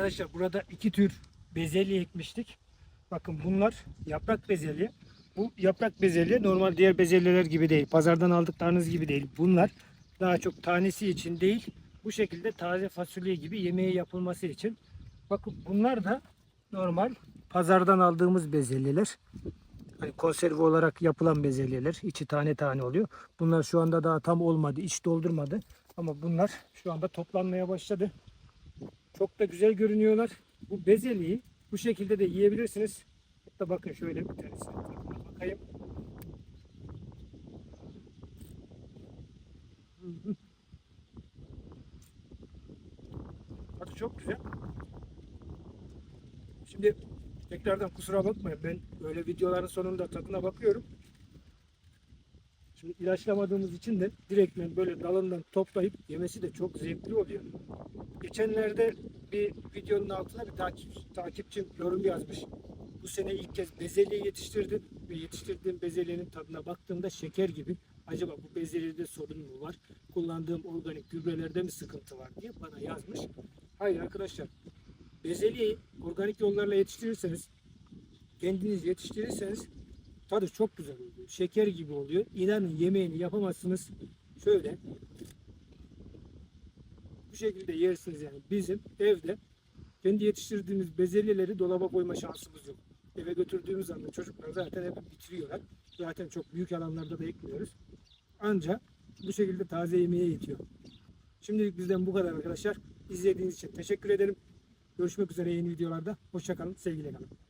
Arkadaşlar burada iki tür bezelye ekmiştik. Bakın bunlar yaprak bezelye. Bu yaprak bezelye normal diğer bezelyeler gibi değil. Pazardan aldıklarınız gibi değil. Bunlar daha çok tanesi için değil. Bu şekilde taze fasulye gibi yemeğe yapılması için. Bakın bunlar da normal pazardan aldığımız bezelyeler. Hani konserve olarak yapılan bezelyeler. içi tane tane oluyor. Bunlar şu anda daha tam olmadı. iç doldurmadı. Ama bunlar şu anda toplanmaya başladı. Çok da güzel görünüyorlar. Bu bezelyeyi bu şekilde de yiyebilirsiniz. Hatta bakın şöyle bir tanesine bakayım. Tadı çok güzel. Şimdi tekrardan kusura bakmayın ben böyle videoların sonunda tadına bakıyorum. Şimdi ilaçlamadığımız için de direktmen böyle dalından toplayıp yemesi de çok zevkli oluyor. Geçenlerde bir videonun altına bir takip, takipçim yorum yazmış. Bu sene ilk kez bezelye yetiştirdim ve yetiştirdiğim bezelyenin tadına baktığımda şeker gibi. Acaba bu bezelyede sorun mu var? Kullandığım organik gübrelerde mi sıkıntı var diye bana yazmış. Hayır arkadaşlar. Bezelyeyi organik yollarla yetiştirirseniz, kendiniz yetiştirirseniz tadı çok güzel oluyor. Şeker gibi oluyor. İnanın yemeğini yapamazsınız. Şöyle şekilde yersiniz yani. Bizim evde kendi yetiştirdiğimiz bezelyeleri dolaba koyma şansımız yok. Eve götürdüğümüz anda çocuklar zaten hep bitiriyorlar. Zaten çok büyük alanlarda da ekmiyoruz. Ancak bu şekilde taze yemeğe yetiyor. Şimdilik bizden bu kadar arkadaşlar. İzlediğiniz için teşekkür ederim. Görüşmek üzere yeni videolarda. Hoşçakalın. Sevgiyle kalın.